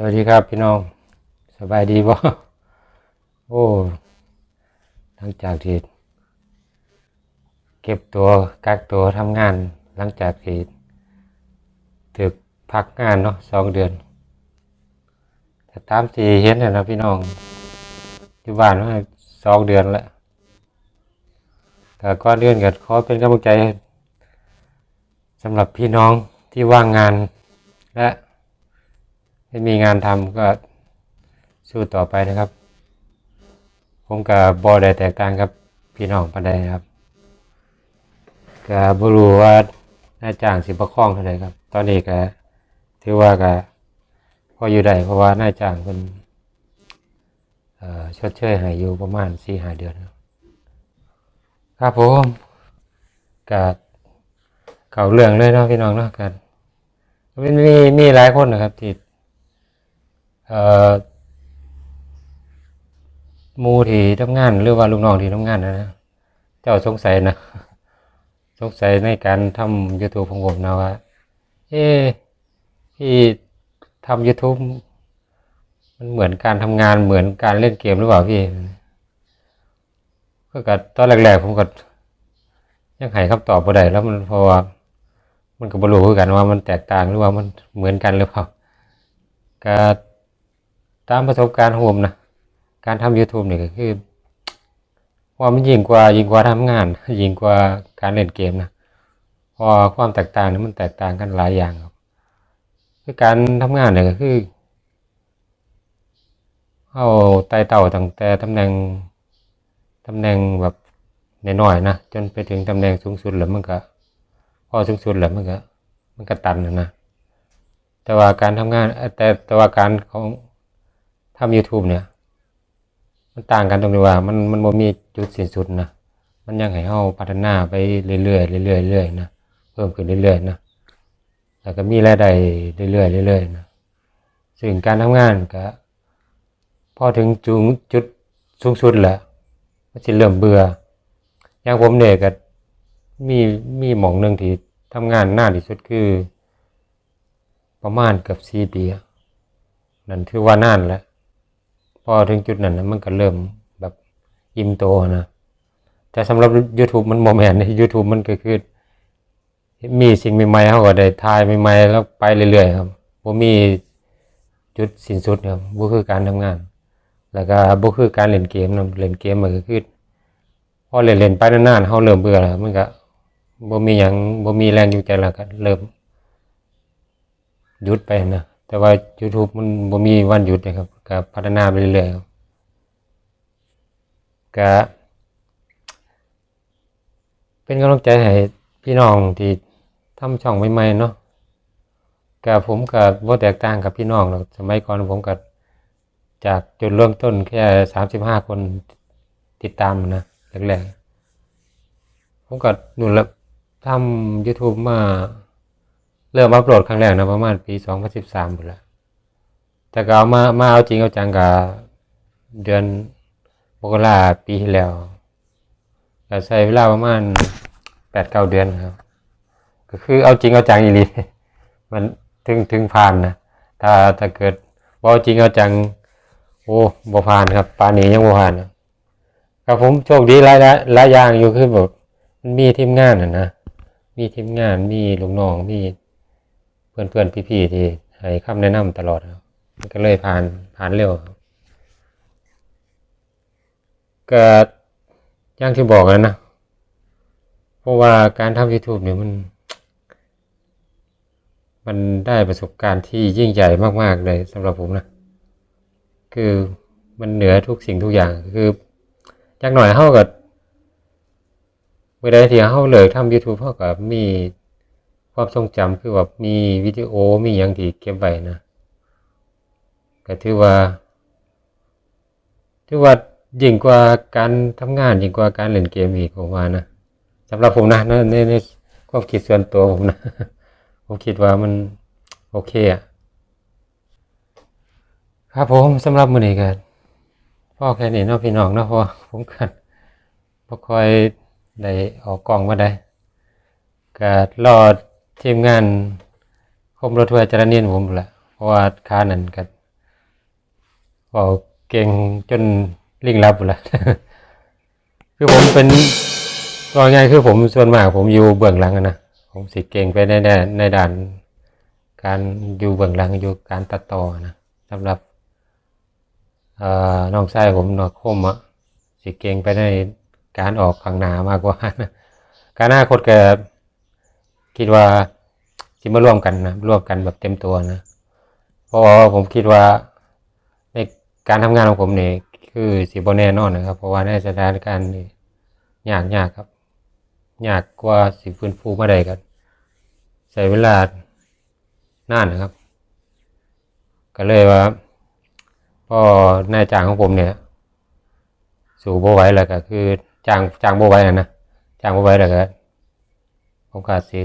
สวัสดีครับพี่น้องสบายดีบ่โอ้หลังจากที่เก็บตัวกักตัวทำงาน หลังจากที่ถึกพักงานเนาะสองเดือนแต่ตามที่เห็นเนี่ยนะพี่น้องอยู่บ้านมาสองเดือนแล้วแต่ก็เดือนกันขอเป็นกำลังใจสำหรับพี่น้องที่ว่างงานและ ไม่มีงานทำก็สู้ต่อไปนะครับ ผมกับบอได้แตกต่างกับพี่น้องปานใดครับก็บ่รู้ว่านาจ้างสิบประคองเท่าไหร่ครับ ตอนนี้ก็ถือว่าก็พออยู่ได้เพราะว่านาจ้างเป็นชดเชยให้อยู่ประมาณสี่หาเดือนครับครับผมก็เข้าเรื่องเลยเนาะพี่น้องเนาะกันมีมีมีหลายคนนะครับที่ มูที่ทำงานหรือว่าลูกน้องที่ทำงานนะนะเจ้าสงสัยนะสงสัยในการทำ YouTube ของผมนะว่า เอ๊ที่ทำ YouTube มันเหมือนการทำงานเหมือนการเล่นเกมหรือเปล่าพี่ก็กัตอนแรกๆผมก็ยังให้คำตอบบ่ได้แล้วมันเพราะว่ามันก็บ่รู้คือกันว่ามันแตกต่างหรือว่ามันเหมือนกันหรือเปล่าก็ ตามประสบการณ์ของผมนะการทำ YouTube นี่ก็คือว่ามันยิ่งกว่ายิ่งกว่าทำงาน ยิ่งกว่าการเล่นเกมนะพราะความแตกต่างนี่มันแตกต่างกันหลายอย่างครับคือการทำงานเนี่ยก็คือเอาไต่เต่าตั้งแต่ตำแหน่งตำแหน่งแบบน้อยๆนะจนไปถึงตำแหน่งสูงสุดแล้วมันก็พอสูงสุดแล้วมันก็มันก็ตันนะนะแต่ว่าการทำงานแต่แต่ว่าการของ ทำ YouTube เนี่ย มันต่างกันตรงที่ว่า มันมันบ่มีจุดสิ้นสุดนะมันยังให้เฮาพัฒนาไปเรื่อยๆเรื่อยๆเรื่อยๆนะเพิ่มขึ้นเรื่อยๆนะแล้วก็มีรายได้เรื่อยๆเรื่อยๆนะซึ่งการทำงานก็พอถึงจุดจุดสูงสุดแล้วมันสิเริ่มเบื่ออย่างผมเนี่ยก็มีมีหม่องหนึงที่ทำงานหนาที่สุดคือ ประมาณเกือบสี่ปีนั่นถือว่านานแล้ว อถึงจุดนั้นนะมันก็เริ่มแบบยิ้มโตนะแต่สำหรับ YouTube มันโมแมนใน YouTube มันก็คือ มีสิ่งใหม่ๆเขาก็ได้ทายใหม่ๆแล้วไปเรื่อยๆครับบ่มีจุดสิ้นสุดครับบ่คือการทำงาน แล้วก็บ่คือการเล่นเกมนะเล่นเกมมันก็คือพอเล่นๆไปนานๆเฮาเริ่มเบื่อแล้วมันก็บ่มีหยังบ่มีแรงจูงใจแล้วก็เริ่มหยุดไปนะแต่ว่า YouTube มันบ่มีวันหยุดนะครับ ก็พัฒนาไปเรื่อยๆครับก็เป็นกำลังใจให้พี่น้องที่ทำช่องใหม่ๆเนาะก็ผมก็บ่าแตกต่างกับพี่น้องหรอกสมัยก่อนผมก็จากจุดเริ่มต้นแค่35คนติดตามนะแรกๆผมก็นู่นละทำ YouTube มา เริ่มอัปโหลดครั้งแรกนะประมาณปีสองพันสิบสามหมดแล้ว แต่ก็เอามามาเอาจริงเอาจังกับเดือนมกราปีที่แล้วก็ใช้เวลาประมาณแปดเก้าเดือนครับ ก็คือเอาจริงเอาจังอีหลีมันถึงถึงผ่านนะถ้าถ้าเกิดบ่เอาจริงเอาจัง โอ้บ่ผ่านครับปานนี้ยังบ่ผ่านนะก็ผมโชคดีหลายหลายอย่างอยู่คือแบบมันมีทีมงานน่ะนะมีทีมงานมีลูกน้องมีเพื่อนเพื่อนพี่ๆที่ให้คำแนะนำตลอดครับ มันก็เลยผ่านผ่านเร็วครับก็อย่างที่บอกแล้วนะ เพราะว่าการทำ YouTube เนี่ยมัน มันได้ประสบการณ์ที่ยิ่งใหญ่มาก ๆ เลยสำหรับผมนะ คือมันเหนือทุกสิ่งทุกอย่าง คืออย่างหน่อยเท่ากับเวลาที่เฮาเลิกทำ YouTube เฮากับมีความทรงจำคือว่ามีวิดีโอมีอย่างที่เก็บไว้นะ ก็ถือว่า ถือว่ายิ่งกว่าการทำงานยิ่งกว่าการเล่นเกมอีกผมว่านะสำหรับผมนะในในความคิดส่วนตัวผมนะผมคิดว่ามันโอเคอะครับผมสำหรับมื้อนี้ก็พอแค่นี้เนาะพี่น้องเนาะพราะว่าผมก็บ่ค่อยได้ออกกล้องมาได้ก็รอทีมงานคมรถทัวร์จรเนียนผมแหละเพราะว่าค่านั้นก็ ก็เก่งจนลิงลับหมดแล้วคือผมเป็นก็ง่ายคือผมส่วนมากผมอยู่เบื้องหลังนะผมสิเก่งไปในในในด้านการอยู่เบื้องหลังอยู่การตัดต่อนะสำหรับน้องชายผมนอกคมอะสิเก่งไปในการออกข้างหน้ามากกว่านะการหน้าคตแกคิดว่าสิมาร่วมกันนะร่วมกันแบบเต็มตัวนะเพราะว่าผมคิดว่า การทำงานของผมเนี่ยคือสิบแน่นอนนะครับ เพราะว่าในสถานการณ์นี่ยากยากครับยากกว่าสิฟื้นฟูมาได้กันใช้เวลานานนะครับ ก็เลยว่าพ่อนายจ้างของผมเนี่ย สู่โบไว้แล้วก็คือจ้างจ้างโบไว้อะนะจ้างโบไว้แล้วก็ผมก็สิ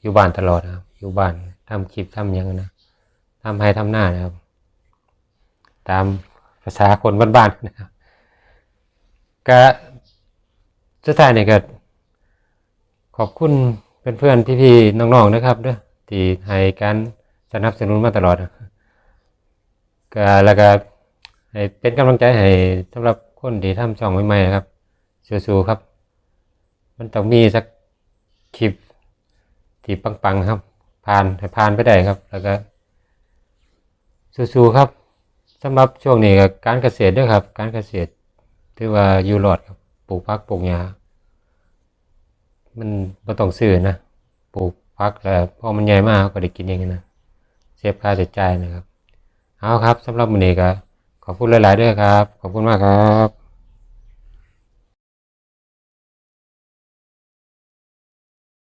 อยู่บ้านตลอดนะครับ อยู่บ้านทำคลิปทำยังนะทำให้ทำหน้านะครับ ตามภาษาคนบ้านๆนะครับก็สุดท้ายเนี่ยก็ขอบคุณเพื่อนๆพี่ๆน้องๆนะครับเด้อที่ให้การสนับสนุนมาตลอดก็แล้วก็ให้เป็นกำลังใจให้สำหรับคนที่ทำช่องใหม่ๆนะครับสู้ๆครับ มันต้องมีสักคลิปที่ปังๆครับ ผ่านให้ผ่านไปได้ครับ แล้วก็สู้ๆครับ สำหรับช่วงนี้ก็การเกษตรด้วยครับ การเกษตรถือว่าอยู่รอดครับปลูกพักปลูกหญ้ามันบ่ต้องซื้อนะปลูกพักแล้วพอมันใหญ่มากก็ได้กินเองนะเซฟค่าใช้จ่ายนะครับเอาครับสำหรับมื้อนี้ก็ขอบคุณหลาย ๆ ด้วยครับ ขอบคุณมากครับ